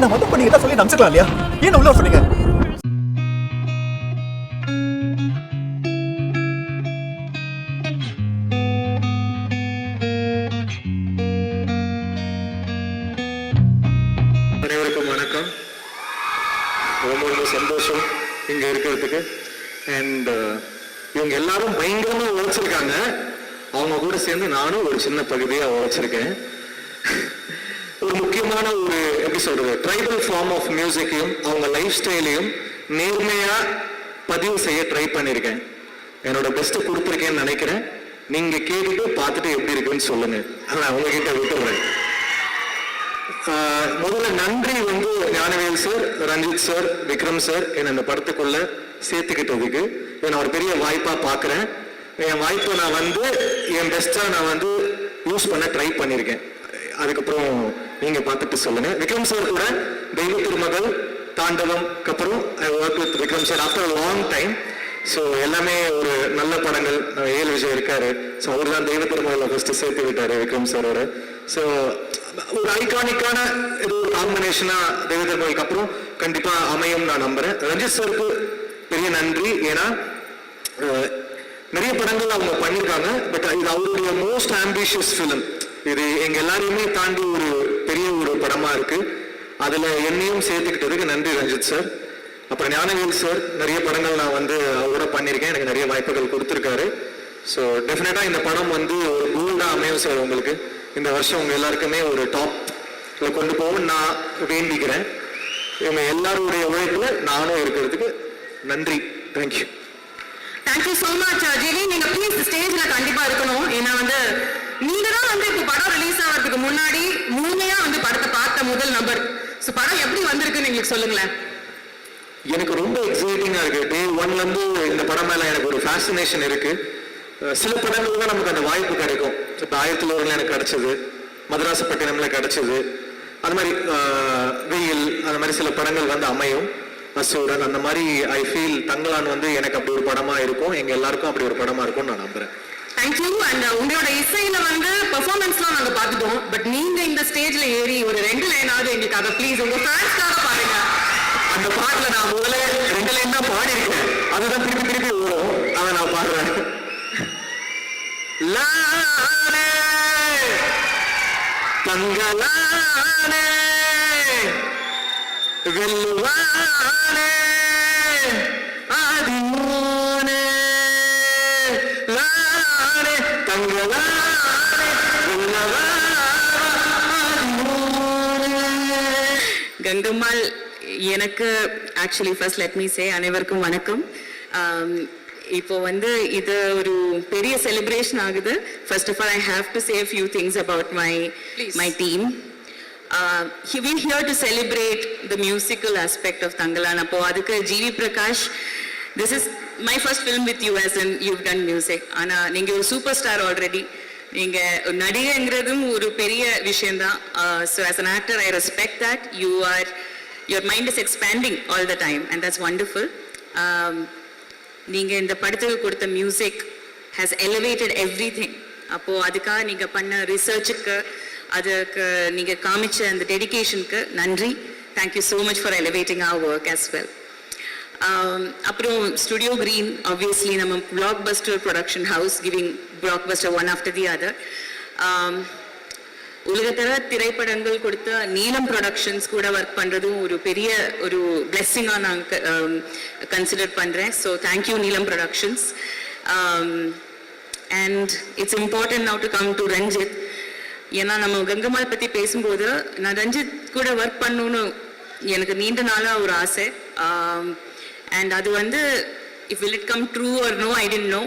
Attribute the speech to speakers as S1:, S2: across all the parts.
S1: அன்னைக்கு நான் மதம் பண்ணிக்கிட்டா சொல்லி நம்பிச்சிக்கலாம் இல்லையா? ஏன் உள்ள வர சொன்னீங்க?
S2: அனைவருக்கும் வணக்கம். ரொம்ப ரொம்ப சந்தோஷம் இங்க இருக்கிறதுக்கு. அண்ட் uh, இவங்க எல்லாரும் பயங்கரமாக உழைச்சிருக்காங்க. அவங்க கூட சேர்ந்து நானும் ஒரு சின்ன பகுதியா உழைச்சிருக்கேன். ஒரு முக்கியமான ஒரு எப்படி சொல்றது ட்ரைபல் ஃபார்ம் ஆஃப் மியூசிக்கையும் அவங்க லைஃப் ஸ்டைலையும் நேர்மையா பதிவு செய்ய ட்ரை பண்ணியிருக்கேன் என்னோட பெஸ்ட்டை கொடுத்துருக்கேன்னு நினைக்கிறேன். நீங்க கேட்டுட்டு பார்த்துட்டு எப்படி இருக்குன்னு சொல்லுங்க. நான் உங்ககிட்ட விட்டுறேன். முதல்ல நன்றி வந்து Gnanavel sir Ranjith sir Vikram sir என்னை இந்த படத்துக்குள்ள சேர்த்துக்கிட்டதுக்கு. நான் ஒரு பெரிய வாய்ப்பா பார்க்குறேன். என் வாய்ப்பை நான் வந்து என் பெஸ்டா நான் வந்து யூஸ் பண்ண ட்ரை பண்ணியிருக்கேன் அதுக்கப்புறம் நீங்க பார்த்துட்டு சொல்லுங்க. விக்ரம் சார் கூட தெய்வ திருமகள் தாண்டவம் அப்புறம் I work with Vikram sir after long time so எல்லாமே ஒரு நல்ல படங்கள் ஏழு விஜய் இருக்காரு. ஸோ அவர் தான் தெய்வ திருமகளை ஃபர்ஸ்ட் சேர்த்து விட்டாரு விக்ரம் சாரோட ஸோ ஒரு ஐகானிக்கான இது ஒரு காம்பினேஷனாக தெய்வ திருமகளுக்கு அப்புறம் கண்டிப்பாக அமையும் நான் நம்புறேன். ரஞ்சித் சாருக்கு பெரிய நன்றி. ஏன்னா நிறைய படங்கள் அவங்க பண்ணியிருக்காங்க பட் இது அவருடைய மோஸ்ட் ஆம்பிஷியஸ் ஃபிலிம் இது எங்க எல்லாரையுமே தாண்டி ஒரு பெரிய ஒரு படமா இருக்கு. அதுல என்னையும் சேர்த்துக்கிட்டதுக்கு நன்றி ரஞ்சித் சார். அப்புறம் ஞானவேல் சார் நிறைய படங்கள் நான் வந்து அவரோட பண்ணியிருக்கேன். எனக்கு நிறைய வாய்ப்புகள் கொடுத்துருக்காரு. ஸோ டெஃபினட்டாக இந்த படம் வந்து ஒரு கோல்டா அமையும் சார் உங்களுக்கு. இந்த வருஷம் உங்கள் எல்லாருக்குமே ஒரு டாப் கொண்டு போகும் நான் வேண்டிக்கிறேன். இவங்க எல்லாருடைய உழைப்பில் நானும் இருக்கிறதுக்கு நன்றி. Thank you
S3: thank you so much Jenny நீங்கள் ப்ளீஸ் ஸ்டேஜில் கண்டிப்பாக இருக்கணும். ஏன்னா வந்து நீங்கள் தான் வந்து இப்போ படம் ரிலீஸ் ஆகிறதுக்கு முன்னாடி முழுமையா வந்து படத்தை பார்த்த முதல் நபர். ஸோ படம் எப்படி வந்திருக்குன்னு எங்களுக்கு சொல்லுங்களேன்.
S2: எனக்கு ரொம்ப எக்ஸைட்டிங்காக இருக்கு. டே ஒன்ல இருந்து இந்த படம் மேல எனக்கு ஒரு ஃபேசினேஷன் இருக்கு. சில படங்கள் தான் நமக்கு அந்த வாய்ப்பு கிடைக்கும். இப்போ ஆயிரத்தி ஒருல எனக்கு கிடைச்சது. மதராசப்பட்டினம்ல கிடைச்சது. அது மாதிரி வெயில் அந்த மாதிரி சில படங்கள் வந்து அமையும். அசூரன் அந்த மாதிரி ஐ ஃபீல் தங்கலான் வந்து எனக்கு அப்படி ஒரு படமா இருக்கும். எங்க எல்லாருக்கும் அப்படி ஒரு படமா இருக்கும்னு நான் நம்புறேன்.
S3: தேங்க்யூ அண்ட் உங்களோட இசையில வந்து பெர்ஃபார்மன்ஸ்லாம் நாங்க பார்த்துட்டோம். பட் நீங்க இந்த ஸ்டேஜ்ல ஏறி ஒரு ரெண்டு லைனாவது எங்களுக்காக ப்ளீஸ் உங்க ஃபேன்ஸ்க்காக பாருங்க.
S2: அந்த பாட்டுல நான் முதல்ல ரெண்டு லைன் தான் பாடி இருக்கேன் அதுதான் திருப்பி திருப்பி வரும் அதை நான் பாடுறேன். லானே தங்கலானே வெல்லுவானே ஆதிமோனே லானே தங்கலானே
S3: கங்கம்மாள் எனக்கு actually first let me say அனைவருக்கும் வணக்கம். Um, இப்போ வந்து இது ஒரு பெரிய செலிப்ரேஷன் ஆகுது. First of all I have to say few things about my my team we here to celebrate the musical aspect of Thangalaan அப்போ அதுக்கு GV Prakash this is my first film with you as in you done music ஆனால் நீங்கள் ஒரு super star already நீங்கள் ஒரு நடிகைங்கிறதும் ஒரு பெரிய விஷயந்தான் so as an actor I respect that you are your mind is expanding all the time and that's wonderful நீங்கள் இந்த படத்துக்கு கொடுத்த music has elevated everything அப்போ அதுக்காக நீங்கள் பண்ண ரிசர்ச்சுக்கு அதுக்கு நீங்க காமிச்ச அந்த டெடிகேஷனுக்கு நன்றி. Thank you so much for elevating our work as well அப்புறம் ஸ்டுடியோ கிரீன் ஆப்வியஸ்லி நம்ம blockbuster production house giving blockbuster one after the other உலகத்தர திரைப்படங்கள் கொடுத்த நீலம் ப்ரொடக்ஷன்ஸ் கூட ஒர்க் பண்ணுறதும் ஒரு பெரிய ஒரு பிளெஸ்ஸிங்காக நான் கன்சிடர் பண்ணுறேன் so thank you Neelam Productions and it's important now to come to Ranjith ஏன்னா நம்ம கங்கம்மாள் பற்றி பேசும்போது நான் ரஞ்சித் கூட ஒர்க் பண்ணணும்னு எனக்கு நீண்ட நாளாக ஒரு ஆசை. அண்ட் அது வந்து if will it come true or no I didn't know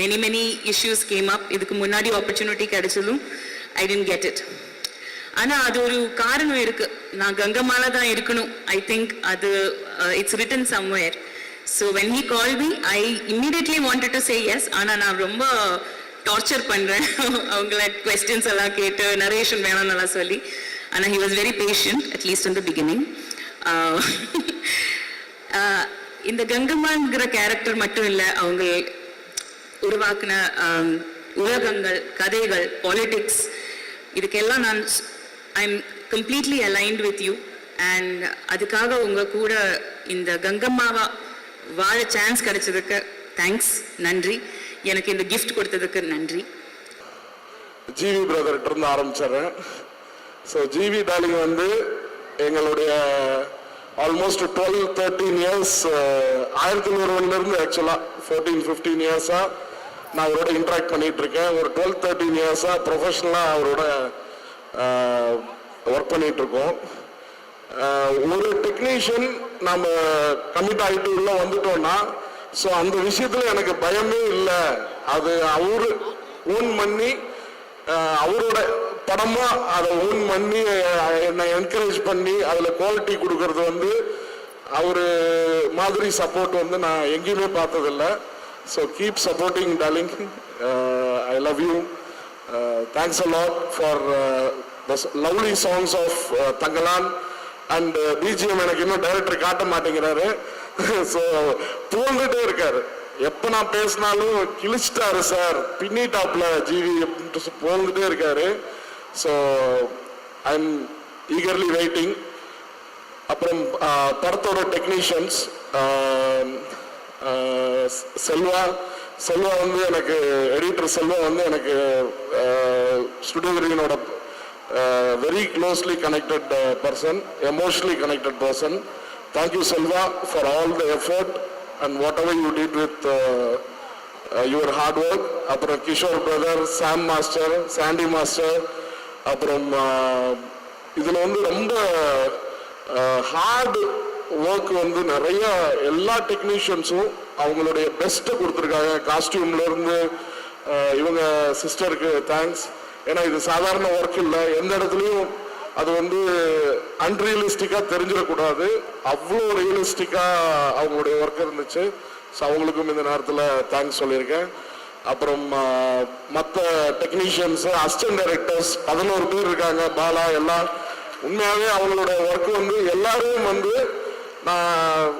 S3: many many issues came up இதுக்கு முன்னாடி ஆப்பர்ச்சுனிட்டி கிடைச்சதும் ஐ டென்ட் கெட் இட் ஆனால் அது ஒரு காரணம் இருக்குது நான் கங்கம்மால தான் இருக்கணும். ஐ திங்க் அது it's written somewhere so when he call me I immediately wanted to say yes ஆனால் நான் ரொம்ப டார்ச்சர் பண்ணுறேன் அவங்கள கொஸ்டின்ஸ் எல்லாம் கேட்டு நரேஷன் வேணும்னு எல்லாம் சொல்லி. ஆனால் he was very patient at least in the beginning இந்த கங்கம்மாங்கிற கேரக்டர் மட்டும் இல்லை அவங்க உருவாக்குன உலகங்கள் கதைகள் பாலிட்டிக்ஸ் இதுக்கெல்லாம் நான் I am completely aligned with you and அதுக்காக உங்கள் கூட இந்த கங்கம்மாவா வாழ சான்ஸ் கிடைச்சதுக்கு தேங்க்ஸ் நன்றி. எனக்கு இந்த கிஃப்ட் கொடுத்ததுக்கு நன்றி.
S4: ஜிவி பிரதர்கிட்ட இருந்து ஆரம்பிச்சிடுறேன். ஸோ ஜிவி டாலிங் வந்து எங்களுடைய ஆல்மோஸ்ட் டுவெல் தேர்ட்டீன் இயர்ஸ் ஆயிரத்தி நூறுலேருந்து ஆக்சுவலாக ஃபோர்டீன் ஃபிஃப்டீன் இயர்ஸாக நான் அவரோட இன்ட்ராக்ட் பண்ணிகிட்டு இருக்கேன். ஒரு டுவெல் தேர்ட்டீன் இயர்ஸாக ப்ரொஃபஷனலாக அவரோட uh, ஒர்க் பண்ணிகிட்ருக்கோம் uh, ஒரு டெக்னீஷியன் நம்ம கமிட் ஆகிட்டு உள்ளே வந்துட்டோம்னா ஸோ அந்த விஷயத்துல எனக்கு பயமே இல்லை. அது அவரு ஊன் பண்ணி அவரோட படமா அதை ஊன் பண்ணி என்னை என்கரேஜ் பண்ணி அதுல குவாலிட்டி கொடுக்கறது வந்து அவரு மாதிரி சப்போர்ட் வந்து நான் எங்கேயுமே பார்த்ததில்ல. So keep supporting darling I love you thanks a lot for the lovely songs of Thangalaan. And BGM எனக்கு இன்னும் டைரக்டர் காட்ட மாட்டேங்கிறாரு. ஸோ புகழ்ந்துட்டே இருக்காரு. எப்போ நான் பேசினாலும் கிழிச்சிட்டாரு சார். பின்னிட்டாப்ல ஜிவி அப்படின்ட்டு புகழ்ந்துட்டே இருக்காரு. So I am eagerly waiting அப்புறம் படத்தோட டெக்னீஷியன்ஸ் செல்வா. செல்வா வந்து எனக்கு எடிட்டர் செல்வா வந்து எனக்கு Studio கிரீனோட very closely connected person emotionally connected person thank you Selva for all the effort and whatever you did with your hard work அப்புறம் Kishore brother Sam master Sandy master அப்புறம் uh, இதில் வந்து ரொம்ப uh, hard work வந்து நிறைய எல்லா டெக்னீஷியன்ஸும் அவங்களுடைய பெஸ்ட்டை கொடுத்துருக்காங்க. காஸ்டியூம்லேருந்து uh, இவங்க சிஸ்டருக்கு தேங்க்ஸ் ஏன்னா இது சாதாரண ஒர்க் இல்லை. எந்த இடத்துலையும் அது வந்து அன்ரியலிஸ்டிக்காக தெரிஞ்சிடக்கூடாது. அவ்வளோ ரியலிஸ்டிக்காக அவங்களுடைய ஒர்க் இருந்துச்சு. ஸோ அவங்களுக்கும் இந்த நேரத்தில் தேங்க்ஸ் சொல்லியிருக்கேன். அப்புறம் மற்ற டெக்னீஷியன்ஸு அசிஸ்டன்ட் டைரக்டர்ஸ் பதினோரு பேர் இருக்காங்க பாலா எல்லாம் உண்மையாகவே அவங்களோட ஒர்க் வந்து எல்லாரும் வந்து நான்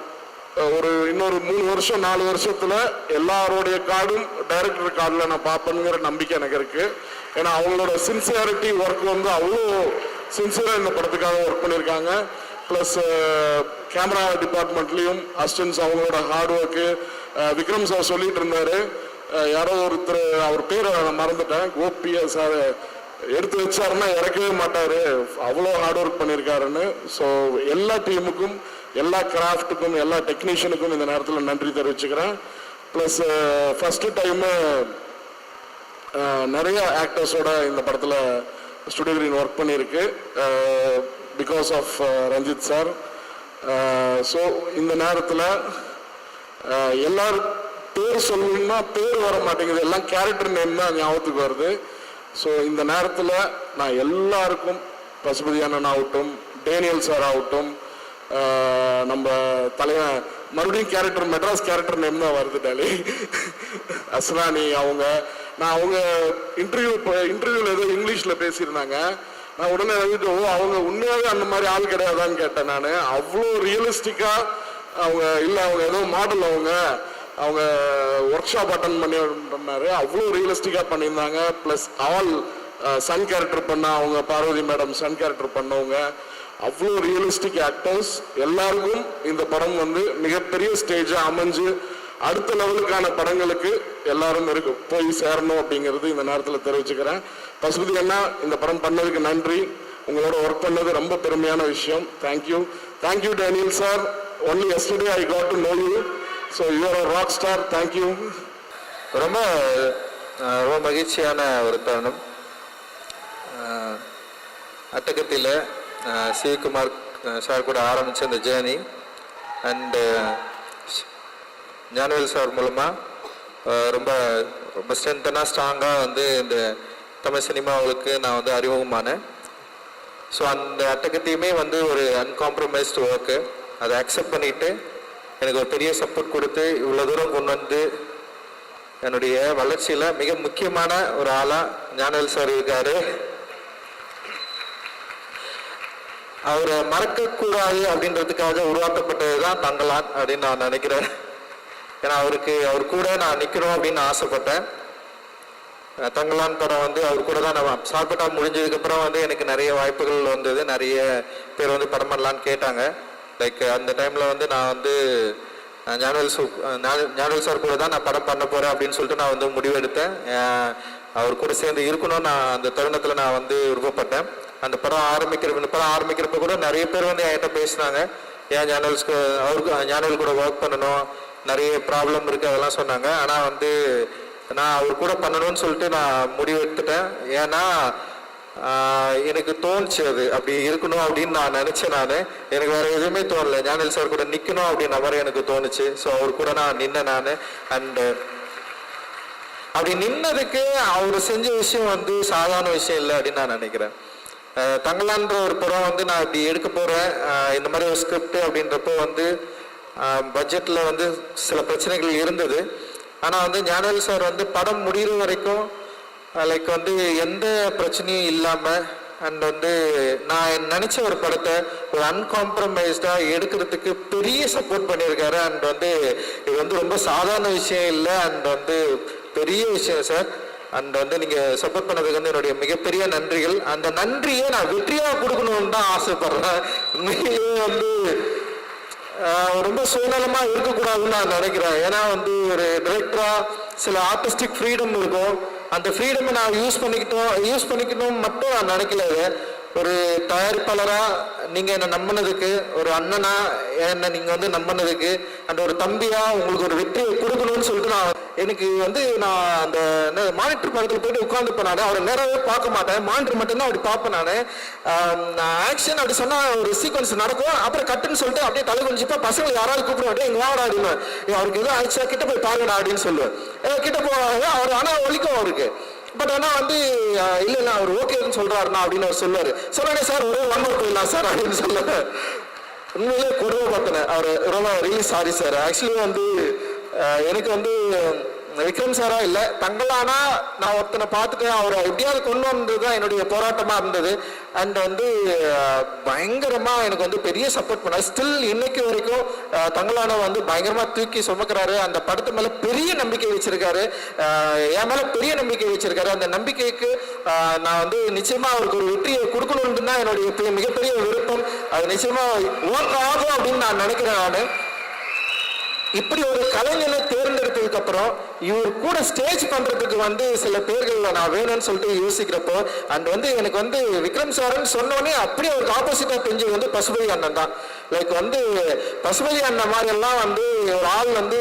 S4: ஒரு இன்னொரு மூணு வருஷம் நாலு வருஷத்துல எல்லாருடைய கார்டும் டைரக்டர் கார்டில் நான் பார்ப்பேனுங்கிற நம்பிக்கை எனக்கு இருக்கு. ஏன்னா அவங்களோட சின்சியாரிட்டி ஒர்க் வந்து அவ்வளோ சின்சியராக இந்த படத்துக்காக ஒர்க் பண்ணியிருக்காங்க. ப்ளஸ் கேமரா டிபார்ட்மெண்ட்லேயும் அசிஸ்டன்ஸ் அவங்களோட ஹார்ட் ஒர்க்கு விக்ரம் சார் சொல்லிட்டு இருந்தாரு. யாரோ ஒருத்தர் அவர் பேரை நான் மறந்துட்டேன். கோபியா சார் எடுத்து வச்சாருன்னா இறக்கவே மாட்டார். அவ்வளோ ஹார்ட் ஒர்க் பண்ணியிருக்காருன்னு. ஸோ எல்லா டீமுக்கும் எல்லா கிராஃப்ட்டுக்கும் எல்லா டெக்னீஷியனுக்கும் இந்த நேரத்தில் நன்றி தெரிவிச்சுக்கிறேன். ப்ளஸ் ஃபஸ்ட்டு டைமு நிறைய ஆக்டர்ஸோட இந்த படத்தில் ஸ்டுடியோ கிரீன் ஒர்க் பண்ணியிருக்கு. Because of Ranjith sir so இந்த நேரத்தில் uh, எல்லார் பேர் சொல்லணும்னா பேர் வர மாட்டேங்குது. எல்லாம் கேரக்டர் நேம் தான் ஞாபகத்துக்கு வருது. ஸோ இந்த நேரத்தில் நான் எல்லாருக்கும் பசுபதி அண்ணன் ஆகட்டும் டேனியல் சார் ஆகட்டும் uh, நம்ம தலைவன் மறுபடியும் கேரக்டர் மெட்ராஸ் கேரக்டர் நேம் தான் வருது டாலி. அஸ்ரானி அவங்க நான் அவங்க இன்டர்வியூ இன்டர்வியூவில் ஏதோ இங்கிலீஷில் பேசியிருந்தாங்க. நான் உடனே வந்துட்டு ஓ அவங்க உண்மையாகவே அந்த மாதிரி ஆள் கிடையாதான்னு கேட்டேன் நான். அவ்வளோ ரியலிஸ்டிக்காக அவங்க இல்லை அவங்க ஏதோ மாடல் அவங்க. அவங்க ஒர்க் ஷாப் அட்டன் பண்ணிருந்தாரு அவ்வளோ ரியலிஸ்டிக்காக பண்ணியிருந்தாங்க. ப்ளஸ் ஆல் சன் கேரக்டர் பண்ண அவங்க பார்வதி மேடம் சன் கேரக்டர் பண்ணவங்க. அவ்வளோ ரியலிஸ்டிக் ஆக்டர்ஸ் எல்லாருக்கும் இந்த படம் வந்து மிகப்பெரிய ஸ்டேஜாக அமைஞ்சு அடுத்த லெவலுக்கான படங்களுக்கு எல்லாரும் இருக்கு. போய் சேரணும் அப்படிங்கிறது இந்த நேரத்தில் தெரிவிச்சுக்கிறேன். பசுபதி அண்ணா இந்த படம் பண்ணதுக்கு நன்றி. உங்களோட ஒர்க் பண்ணது ரொம்ப பெருமையான விஷயம். Thank you thank you Daniel sir only yesterday I got to know you so you're rock star thank you
S5: ரொம்ப ரொம்ப மகிழ்ச்சியான ஒரு தருணம். அட்டகத்தில் சிவகுமார் சார் கூட ஆரம்பித்த இந்த ஜேர்னி அண்டு ஞானவேல் சார் மூலமாக ரொம்ப ரொம்ப ஸ்ட்ரென்த்தனாக ஸ்ட்ராங்காக வந்து இந்த தமிழ் சினிமாவுக்கு நான் வந்து அறிமுகமானேன். ஸோ அந்த அட்டகத்தையுமே வந்து ஒரு அன்காம்ப்ரமைஸ்டு ஒர்க்கு அதை அக்செப்ட் பண்ணிவிட்டு எனக்கு ஒரு பெரிய சப்போர்ட் கொடுத்து இவ்வளோ தூரம் கொண்டு வந்து என்னுடைய வளர்ச்சியில் மிக முக்கியமான ஒரு ஆளாக ஞானவேல் சார் இருக்காரு. அவரை மறக்கக்கூடாது அப்படின்றதுக்காக உருவாக்கப்பட்டது தான் தங்கலான் அப்படின்னு நான் நினைக்கிறேன். ஏன்னா அவருக்கு அவர் கூட நான் நிற்கணும் அப்படின்னு ஆசைப்பட்டேன். தங்கலான் படம் வந்து அவர் கூட தான் நான் சாப்பிட்டா முடிஞ்சதுக்கப்புறம் வந்து எனக்கு நிறைய வாய்ப்புகள் வந்தது. நிறைய பேர் வந்து படம் பண்ணலான்னு கேட்டாங்க. லைக் அந்த டைமில் வந்து நான் வந்து ஞானவேல் சு ஞானவேல் சார் கூட தான் நான் படம் பண்ண போகிறேன் அப்படின்னு சொல்லிட்டு நான் வந்து முடிவெடுத்தேன் அவர் கூட சேர்ந்து இருக்கணும்னு நான் அந்த தருணத்தில் நான் வந்து விருப்பப்பட்டேன். அந்த படம் ஆரம்பிக்கிற இந்த படம் ஆரம்பிக்கிறப்ப கூட நிறைய பேர் வந்து என்கிட்ட பேசினாங்க. ஏன் ஞானவேல்ஸ்க்கு அவருக்கு ஞானவேல் கூட ஒர்க் பண்ணணும். நிறைய ப்ராப்ளம் இருக்குது அதெல்லாம் சொன்னாங்க. ஆனால் வந்து நான் அவர் கூட பண்ணணும்னு சொல்லிட்டு நான் முடிவெடுத்துட்டேன் ஏன்னா எனக்கு தோணுச்சு அது. அப்படி இருக்கணும் அப்படின்னு நான் நினச்சேன் நான். எனக்கு வேறு எதுவுமே தோணல. ஞானல் சார் கூட நிற்கணும் அப்படின்ற மாதிரி எனக்கு தோணுச்சு. ஸோ அவர் கூட நான் நின்னேன் நான். அண்டு அப்படி நின்னதுக்கு அவர் செஞ்ச விஷயம் வந்து சாதாரண விஷயம் இல்லை அப்படின்னு நான் நினைக்கிறேன். தங்கலான்ற ஒரு படம் வந்து நான் இப்படி எடுக்க போகிறேன் இந்த மாதிரி ஒரு ஸ்கிரிப்ட் அப்படின்றப்போ வந்து பட்ஜெட்டில் வந்து சில பிரச்சனைகள் இருந்தது. ஆனால் வந்து ஞானவேல் சார் வந்து படம் முடிகிற வரைக்கும் லைக் வந்து எந்த பிரச்சனையும் இல்லாமல் அண்ட் வந்து நான் நினச்ச ஒரு படத்தை ஒரு அன்காம்ப்ரமைஸ்டாக எடுக்கிறதுக்கு பெரிய சப்போர்ட் பண்ணியிருக்காரு. அண்ட் வந்து இது வந்து ரொம்ப சாதாரண விஷயம் இல்லை. அண்ட் வந்து பெரிய விஷயம் சார் அண்ட் வந்து நீங்கள் சப்போர்ட் பண்ணதுக்கு வந்து என்னுடைய மிகப்பெரிய நன்றிகள். அந்த நன்றியை நான் வெற்றியாக கொடுக்கணும்னு தான் ஆசைப்படுறேன். உண்மையிலேயே வந்து ரொம்ப சுயநலமாக இருக்கக்கூடாதுன்னு நான் நினைக்கிறேன். ஏன்னா வந்து ஒரு டிரெக்டராக சில ஆர்டிஸ்டிக் ஃப்ரீடம் இருக்கும். அந்த ஃப்ரீடமை நான் யூஸ் பண்ணிக்கிட்டோம் யூஸ் பண்ணிக்கணும் மட்டும் நான் நினைக்கல ஒரு தயாரிப்பாளரா நீங்க என்ன நம்பினதுக்கு ஒரு அண்ணனா என்ன நீங்க வந்து நம்பினதுக்கு அந்த ஒரு தம்பியா உங்களுக்கு ஒரு வெற்றியை கொடுக்கணும்னு சொல்லிட்டு நான் எனக்கு வந்து நான் அந்த மானிட்டர் பக்கத்தில் போயிட்டு உட்காந்து நான். அவரை நேராகவே பார்க்க மாட்டேன். மானிட்டர் மட்டும்தான் அப்படி பார்ப்பேன் நான். நான் ஆக்ஷன் அப்படி சொன்னா ஒரு சீக்வன்ஸ் நடக்கும். அப்புறம் கட்டுன்னு சொல்லிட்டு அப்படியே தலை குஞ்சிப்பா பசங்களை யாராவது கூப்பிடுவோம் அப்படியே இங்க வாடா அப்படின்னு. அவருக்கு எதுவும் ஆயிடுச்சா? கிட்ட போய் பாருங்கடா அப்படின்னு சொல்லுவேன். கிட்ட போவாங்க அவர் ஆனா ஒழிக்கும் அவருக்கு. பட் ஆனா வந்து இல்லைண்ணா அவர் ஓகேன்னு சொல்றாருண்ணா அப்படின்னு அவர் சொல்லுவாரு சொன்னானே சார் ஒரே ஒன் ஒர்க் போயிடலாம் சார் அப்படின்னு சொல்லுவேன் உண்மையிலே கொடுமை பார்த்தேன் அவர் ரொம்ப ரியலி சாரி சார். ஆக்சுவலி வந்து எனக்கு வந்து விக்ரம் சாரா இல்லை. தங்களானா நான் ஒருத்தனை பார்த்துட்டு அவரை எப்படியாவது கொண்டு வந்தது தான் என்னுடைய போராட்டமாக இருந்தது. அண்ட் வந்து பயங்கரமாக பயங்கரமா எனக்கு வந்து பெரிய சப்போர்ட் பண்ணார். ஸ்டில் இன்னைக்கு வரைக்கும் தங்களான வந்து பயங்கரமா தூக்கி சுமக்கிறாரு. அந்த படத்து மேல பெரிய நம்பிக்கை வச்சிருக்காரு. என் மேல பெரிய நம்பிக்கை வச்சிருக்காரு. அந்த நம்பிக்கைக்கு நான் வந்து நிச்சயமா அவருக்கு ஒரு வெற்றியை கொடுக்கணும்னு தான் என்னுடைய மிகப்பெரிய விருப்பம். அது நிச்சயமா ஒர்க் ஆகும் அப்படின்னு நான் நினைக்கிறேன் நான். இப்படி ஒரு கலைஞனை தேர்ந்தெடுத்ததுக்கு அப்புறம் இவர் கூட ஸ்டேஜ் பண்றதுக்கு வந்து சில பேர்கள் நான் வேணும்னு சொல்லிட்டு யோசிக்கிறப்போ அண்ட் வந்து எனக்கு வந்து விக்ரம் சார்னு சொன்னோடனே அப்படியே அவருக்கு ஆப்போசிட்டா தெரிஞ்சது வந்து பசுபதி அண்ணன் தான். லைக் வந்து பசுபதி அண்ணன் மாதிரி எல்லாம் வந்து ஒரு ஆள் வந்து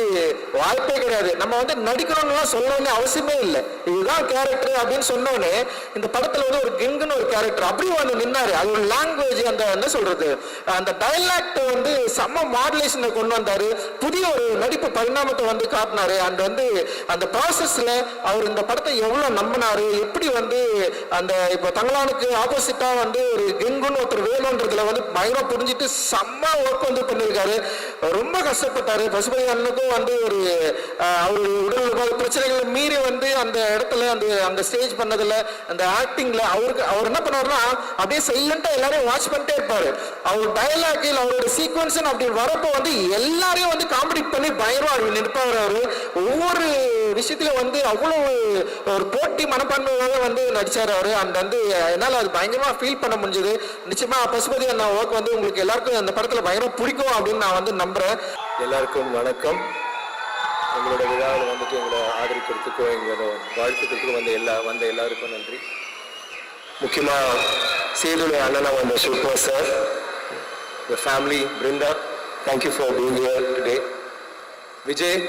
S5: வாய்ப்பே கிடையாது. நம்ம வந்து நடிக்கணும்னுலாம் சொல்லணும்னு அவசியமே இல்லை. இதுதான் கேரக்டர் அப்படின்னு சொன்னோடனே இந்த படத்துல வந்து ஒரு கிங்குன்னு ஒரு கேரக்டர் அப்படியே வந்து நின்னாரு. அது ஒரு லாங்குவேஜ் அந்த என்ன சொல்றது? அந்த டைலாக்ட் வந்து செம்ம மாடுலேஷனை கொண்டு வந்தாரு. புதிய ஒரு நடிப்பு பரிணாமத்தை வந்து காட்டினாரு. அண்ட் வந்து அந்த ப்ராசஸ்ல அவர் இந்த படத்தை எவ்வளவு நம்பினாரு? எப்படி வந்து அந்த இப்போ தங்களானுக்கு ஆப்போசிட்டா வந்து ஒரு கெங்குன்னு ஒருத்தர் வேணும்ன்றதுல வந்து பயங்கரமா புரிஞ்சிட்டு செம்ம ஒர்க் வந்து பண்ணியிருக்காரு. ரொம்ப கஷ்டப்பட்டாரு. பசுபதி அண்ணனுக்கும் வந்து ஒரு அவர் உடல் பிரச்சனைகளை மீறி வந்து அந்த இடத்துல அந்த அந்த ஸ்டேஜ் பண்ணதுல அந்த ஆக்டிங்ல அவருக்கு அவர் என்ன பண்ணாருன்னா அப்படியே சைலண்டா எல்லாரையும் வாட்ச் பண்ணிட்டே இருப்பாரு. அவர் டயலாக்கில் அவரோட சீக்வன்ஸ் அப்படி வரப்போ வந்து எல்லாரையும் வந்து காமெடி பண்ணி பயங்கரமா அவர் நிற்பாரு ஒவ்வொரு விஷயத்துல வந்து அவ்வளோ ஒரு போட்டி மனப்பான்மையோட வந்து நடிச்சார் அவரு. அண்ட் வந்து என்னால் அது பயங்கரமா ஃபீல் பண்ண முடிஞ்சது. நிச்சயமா பசுபதி அந்த ஒர்க் வந்து உங்களுக்கு எல்லாருக்கும் அந்த படத்துல பயங்கரம் பிடிக்கும் அப்படின்னு நான் வந்து நம்புறேன்.
S6: எல்லாருக்கும் வணக்கம். எங்களோட விழாவில் வந்துட்டு எங்களை ஆதரிக்கிறதுக்கும் எங்களோட வாழ்த்துக்கிறதுக்கும் வந்த எல்லா வந்த எல்லாருக்கும் நன்றி. முக்கியமாக சேதுடைய அண்ணனா வந்த Sushma sir the family Brinda thank you for being here today Vijay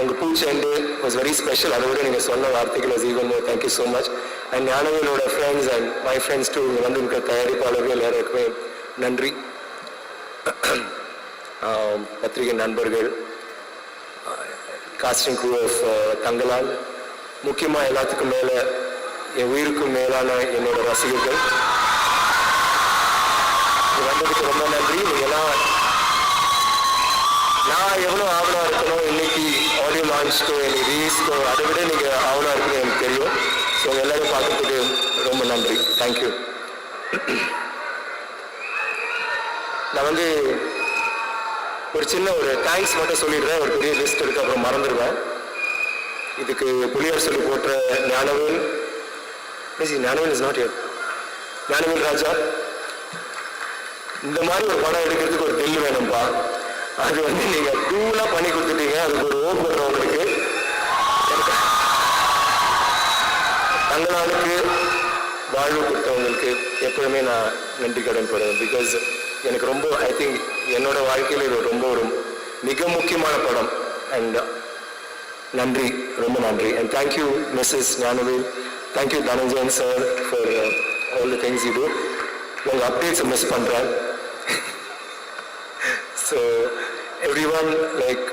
S6: உங்கள் பூச்செண்டு வாஸ் வெரி ஸ்பெஷல் அதை விட நீங்கள் சொன்ன வார்த்தைகள் was even thank you so much and ஞானவியலோட friends and my friends too இங்கே வந்து இருக்கிற தயாரிப்பாளர்கள் எல்லாருக்குமே நன்றி. பத்திரிகை நண்பர்கள் காஸ்டிங் குரூ ஆஃப் தங்கலால். முக்கியமாக எல்லாத்துக்கும் மேலே என் உயிருக்கும் மேலான என்னோட ரசிகர்கள். வந்ததுக்கு ரொம்ப நன்றி. நீங்கள்லாம் நான் எவ்வளோ ஆவலாக இருக்கணும் இன்னைக்கு லான்ச்க்கோ இன்னைக்கு ரீல்ஸ்க்கோ அதை விட நீங்கள் ஆவலாக இருக்குது எனக்கு தெரியும். ஸோ எல்லாரும் பார்க்கறதுக்கு ரொம்ப நன்றி. தேங்க்யூ நான் வந்து ஒரு சின்ன ஒரு தேங்க்ஸ் மட்டும் சொல்லிடுறேன். ஒரு பெரிய லிஸ்ட் இருக்கு அப்புறம் மறந்துடுவேன். இதுக்கு புலியார் சொல்லி போட்ட Gnanavel. Gnanavel is not your Gnanavel Raja. இந்த மாதிரி ஒரு படம் எடுக்கிறதுக்கு ஒரு தெல்லு வேணும்பா. அது வந்து நீங்க கூலா பண்ணி கொடுத்துட்டீங்க. அதுக்கு ஒரு ஓ போடுறவங்களுக்கு தங்களானுக்கு வாழ்வு கொடுத்தவங்களுக்கு எப்பவுமே நான் நன்றி கடன் படுவேன் பிகாஸ் எனக்கு ரொம்ப ஐ திங்க் என்னோட வாழ்க்கையில் இது ரொம்ப ஒரு மிக முக்கியமான படம். அண்ட் நன்றி ரொம்ப நன்றி. And thank you Mrs Gnanavel thank you Dhananjayan sir for all the things இது உங்கள் அப்டேட்ஸை மிஸ் பண்ணுறேன் so everyone like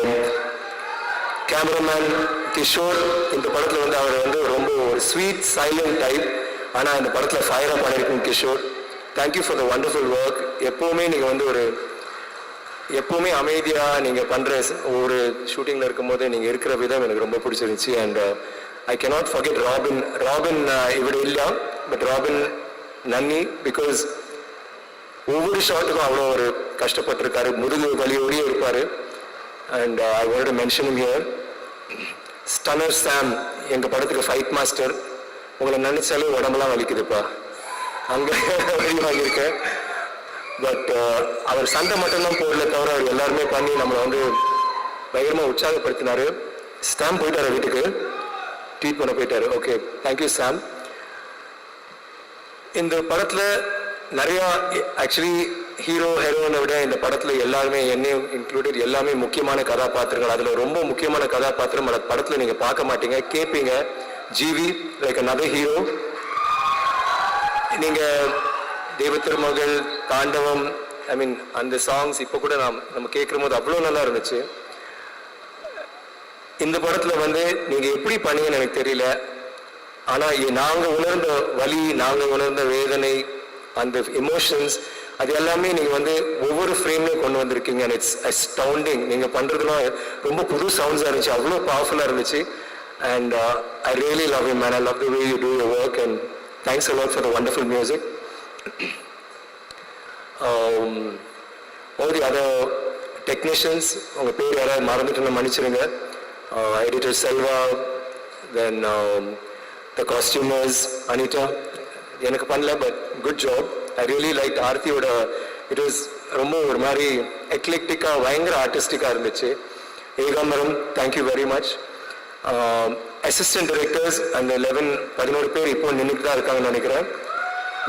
S6: like cameraman Kishore இந்த படத்தில் வந்து அவர் வந்து ரொம்ப ஒரு ஸ்வீட் சைலண்ட் டைப் ஆனால் இந்த படத்தில் ஃபயராக பண்ணியிருக்கும் Kishore. Thank you for the wonderful work எப்போவுமே நீங்கள் வந்து ஒரு எப்போவுமே அமைதியாக நீங்கள் பண்ணுற ஒரு ஷூட்டிங்கில் இருக்கும்போது நீங்கள் இருக்கிற விதம் எனக்கு ரொம்ப பிடிச்சிருந்துச்சி. And I uh, cannot forget Robin Robin இவர் இல்லை பட் ராபின் நன்னி பிகாஸ் ஒவ்வொரு ஷாட்டுக்கும் அவ்வளோ ஒரு கஷ்டப்பட்டிருக்காரு. முதுகு வலியோடயே இருப்பார். அண்ட் ஐ வாண்ட் மென்ஷனும் ஹியர் ஸ்டனர் சாம் எங்கள் படத்துக்கு ஃபைட் மாஸ்டர் உங்களை நினைச்சாலே உடம்புலாம் வலிக்குதுப்பா. அங்கே வழி வாங்கியிருக்கேன் பட் uh, அவர் சண்டை மட்டும்தான் போடல தவிர அவர் எல்லாருமே பண்ணி நம்மளை வந்து பயங்கரமாக உற்சாகப்படுத்தினார். ஸ்டாம் போயிட்டார் வீட்டுக்கு. ட்ரீட் பண்ண போயிட்டார். ஓகே தேங்க்யூ சாம் இந்த படத்தில் நிறைய ஆக்சுவலி ஹீரோ ஹீரோயினை விட இந்த படத்துல எல்லாருமே என்னையும் இன்க்ளூடட் எல்லாமே முக்கியமான கதாபாத்திரங்கள். அதுல ரொம்ப முக்கியமான கதாபாத்திரம் அந்த படத்துல நீங்க பார்க்க மாட்டீங்க. கேட்பீங்க ஜிவி லைக் நபர் ஹீரோ நீங்க தெய்வ திருமகள் தாண்டவம் ஐ மீன் அந்த சாங்ஸ் இப்போ கூட நாம் நம்ம கேட்குற போது அவ்வளோ நல்லா இருந்துச்சு. இந்த படத்துல வந்து நீங்க எப்படி பண்ணீங்கன்னு எனக்கு தெரியல. ஆனா நாங்கள் நாங்க உணர்ந்த வலி நாங்க உணர்ந்த வேதனை அந்த எமோஷன்ஸ் அது எல்லாமே நீங்கள் வந்து ஒவ்வொரு ஃப்ரேம்லேயும் கொண்டு வந்திருக்கீங்க. அண்ட் இட்ஸ் அஸ்டவுண்டிங் நீங்கள் பண்ணுறதுலாம் ரொம்ப புது சவுண்ட்ஸாக இருந்துச்சு. அவ்வளோ பவர்ஃபுல்லாக இருந்துச்சு. And I really love you man I love the way you do your work and thanks a lot for the wonderful music all other technicians உங்கள் பேர் யாராவது மறந்துட்டுன்னு மன்னிச்சிருங்க. Editor Selva then the costumers Anitha எனக்கு பண்ணல but good job I really like ஆர்த்தியோட it is ரொம்ப ஒரு மாதிரி எக்லெக்டிக்காக பயங்கர ஆர்டிஸ்டிக்காக இருந்துச்சு. Ekambaram thank you very much assistant directors அந்த லெவன் பதினோரு பேர் இப்போ நின்றுட்டு தான் இருக்காங்கன்னு நினைக்கிறேன்.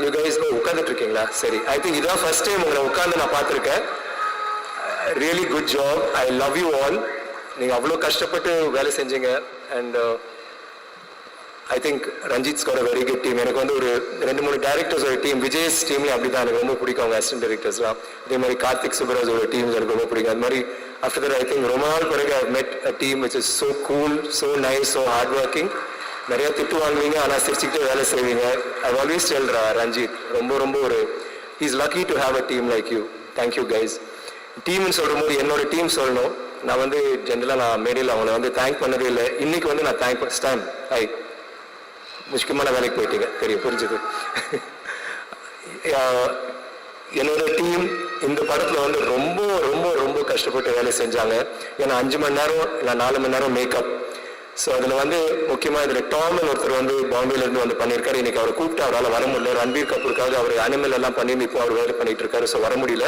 S6: யூ கைஸ் உட்காந்துட்டு இருக்கீங்களா? சரி. ஐ திங்க் இதான் ஃபர்ஸ்ட் டைம் உங்களை உட்காந்து நான் பார்த்துருக்கேன். Really uh, good job I love you all நீங்கள் அவ்வளோ கஷ்டப்பட்டு வேலை செஞ்சீங்க. And I think Ranjith score very good team எனக்கு வந்து ஒரு ரெண்டு மூணு டேரக்டர்ஸ் ஒரு டீம் விஜய்ஸ் டீம்லேயும் அப்படி தான் எனக்கு ரொம்ப பிடிக்கும் அவங்க அசிஸ்டன்ட் டேரக்டர்ஸ்லாம் அதே மாதிரி கார்த்திக் சுப்ராஜ் ஒரு டீம் எனக்கு ரொம்ப பிடிக்கும். அது மாதிரி ஆஃப்டர் தட் ஐ திங்க் ரொம்ப நாள் பிறகு I met a team which is so cool so nice so hard working நிறைய திட்டு வாங்குவீங்க ஆனால் சிரிச்சுக்கிட்டே வேலை செய்வீங்க. ஐ ஆல்வேஸ் டெல்ரா ரஞ்சித் ரொம்ப ரொம்ப ஒரு is lucky to have a team like you thank you guys டீம்னு சொல்லும்போது என்னோட டீம் சொல்லணும். நான் வந்து ஜென்ரலாக நான் மேடையில் அவங்கள வந்து தேங்க் பண்ணதே இல்லை. இன்னைக்கு வந்து நான் தேங்க் பண்ண ஸ்டாம் முக்கியமான வேலைக்கு போயிட்டீங்க தெரியும் புரிஞ்சுது. என்னோட டீம் இந்த படத்துல வந்து ரொம்ப ரொம்ப ரொம்ப கஷ்டப்பட்டு வேலை செஞ்சாங்க. ஏன்னா அஞ்சு மணி நேரம் இல்லை நாலு மணி நேரம் மேக்கப் ஸோ அதில் வந்து முக்கியமாக இதில் டாமில் ஒருத்தர் வந்து பாம்பேலேருந்து வந்து பண்ணியிருக்காரு. இன்னைக்கு அவரை கூப்பிட்டு அவரால் வர முடியல. ரன்பீர் கபூருக்காக அவர் அனிமல் எல்லாம் பண்ணி இப்போ அவர் வேலை பண்ணிட்டு இருக்காரு. ஸோ வர முடியல.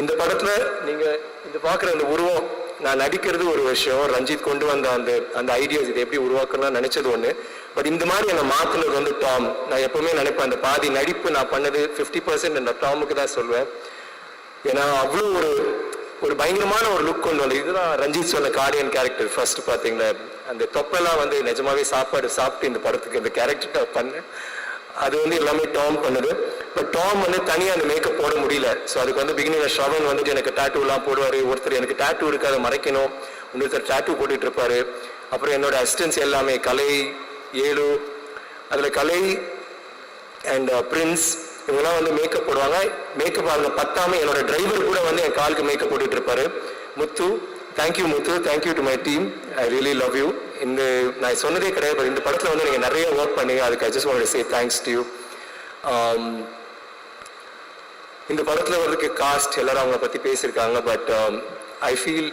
S6: இந்த படத்தில் நீங்கள் இந்த பார்க்குற அந்த உருவம் நான் நடிக்கிறது ஒரு விஷயம். ரஞ்சித் கொண்டு வந்த அந்த அந்த ஐடியாஸ் இதை எப்படி உருவாக்கணும்னு நினச்சது ஒன்று பட் இந்த மாதிரி என்னை மாற்றினது வந்து டாம் நான் எப்பவுமே நினைப்பேன் அந்த பாதி நடிப்பு நான் பண்ணது ஃபிஃப்டி பர்சன்ட் அந்த டாமுக்கு தான் சொல்வேன். ஏன்னா அவ்வளோ ஒரு ஒரு பயங்கரமான ஒரு லுக் கொண்டு வந்து இதுதான் ரஞ்சித் சொன்ன கார்டியன் கேரக்டர் ஃபர்ஸ்ட் பார்த்தீங்களா? அந்த தொப்பெல்லாம் வந்து நிஜமாவே சாப்பாடு சாப்பிட்டு இந்த படத்துக்கு இந்த கேரக்டர் பண்ணேன் அது வந்து எல்லாமே டாம் பண்ணுது. பட் டாம் வந்து தனியாக அந்த மேக்கப் போட முடியல. ஸோ அதுக்கு வந்து பிகினிங் ஷவன் வந்துட்டு எனக்கு டேட்டூலாம் போடுவார். ஒருத்தர் எனக்கு டேட்டூ இருக்காது மறைக்கணும். இன்னொருத்தர் டேட்டூ போட்டுட்டு இருப்பாரு. அப்புறம் என்னோட அசிஸ்டன்ஸ் எல்லாமே கலை ஏழு அதில் கலை அண்ட் பிரின்ஸ் uh, இவங்கெல்லாம் வந்து மேக்கப் போடுவாங்க. மேக்கப் அதில் பத்தாம என்னோட டிரைவர் கூட வந்து என் காலுக்கு மேக்கப் போட்டுட்டு இருப்பாரு. Muthu thank you Muthu thank you to my team I really love you இந்த நான் சொன்னதே கிடையாது பட் இந்த படத்தில் வந்து நீங்கள் நிறைய ஒர்க் பண்ணீங்க. அதுக்கு I just want say thanks to you இந்த படத்தில் வர்றதுக்கு காஸ்ட் எல்லாரும் அவங்கள பற்றி பேசியிருக்காங்க பட் ஐ ஃபீல்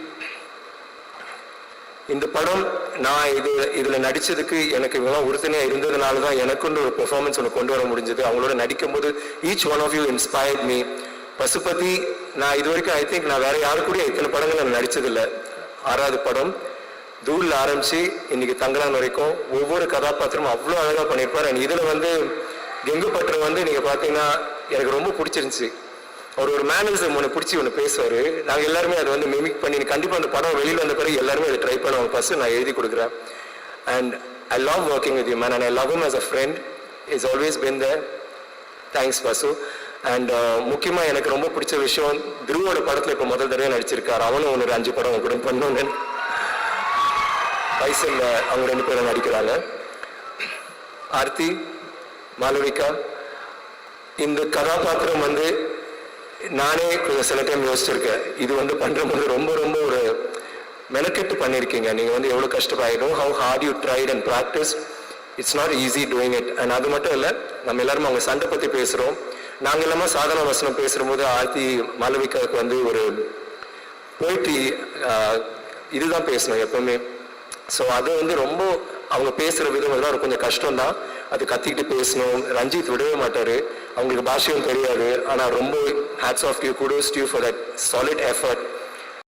S6: இந்த படம் நான் இது இதில் நடித்ததுக்கு எனக்கு இவங்களாம் உறுதுணையாக இருந்ததுனால தான் எனக்குன்னு ஒரு பெர்ஃபார்மன்ஸ் ஒன்று கொண்டு வர முடிஞ்சது. அவங்களோட நடிக்கும்போது each one of you inspired me Pasupathi நான் இது வரைக்கும் ஐ திங்க் நான் வேற யாரு கூட இத்தனை படங்கள் நான் நடித்ததில்லை ஆறாவது படம் தூளில் ஆரம்பித்து இன்னைக்கு தங்கலான் வரைக்கும் ஒவ்வொரு கதாபாத்திரமும் அவ்வளோ அழகாக பண்ணியிருப்பார். அண்ட் இதில் வந்து கெங்கு பட்ரு வந்து நீங்கள் பார்த்தீங்கன்னா எனக்கு ரொம்ப பிடிச்சிருந்துச்சு. அவர் ஒரு மேனரிசம் ஒன்று பிடிச்சி ஒன்று பேசுவார். நாங்கள் எல்லாருமே அதை வந்து மிமிக் பண்ணி கண்டிப்பாக அந்த படம் வெளியில் வந்த பிறகு எல்லாருமே அதை ட்ரை பண்ணுவாங்க. ஃபஸ்ட்டு நான் எழுதி கொடுக்குறேன். And I love working with you man and I love him as a friend is always been the thanks Pasu and முக்கியமாக எனக்கு ரொம்ப பிடிச்ச விஷயம் துருவோட படத்தில் இப்போ முதல் தடவை நடிச்சிருக்காரு. அவனும் ஒன்று ஒரு அஞ்சு படம் அவங்க கூட பண்ணணும்னு. பைசல்ல அவங்க ரெண்டு பேரும் நடிக்கிறாங்க. ஆர்த்தி மாலவிகா இந்த கதாபாத்திரம் வந்து நானே கொஞ்சம் சில டைம் யோசிச்சிருக்கேன். இது வந்து பண்ணுறபோது ரொம்ப ரொம்ப ஒரு மெனக்கெட்டு பண்ணியிருக்கீங்க. நீங்கள் வந்து எவ்வளோ கஷ்டப்பாயிடும் how hard you tried and practice it's not easy doing it and அது மட்டும் இல்லை நம்ம எல்லாரும் அவங்க சண்டை பற்றி பேசுகிறோம் நாங்கள் எல்லாமே சாதாரண வசனம் பேசுகிறபோது ஆர்த்தி மாளவிகாவுக்கு வந்து ஒரு போய்ட்ரி இதுதான் பேசணும் எப்பவுமே. ஸோ அது வந்து ரொம்ப அவங்க பேசுகிற விதம் எல்லாம் கொஞ்சம் கொஞ்சம் கஷ்டம்தான். அது கத்திக்கிட்டு பேசணும். ரஞ்சித் விடவே மாட்டார். அவங்களுக்கு பாஷையும் தெரியாது. ஆனால் ரொம்ப hats off you kudos due for that solid effort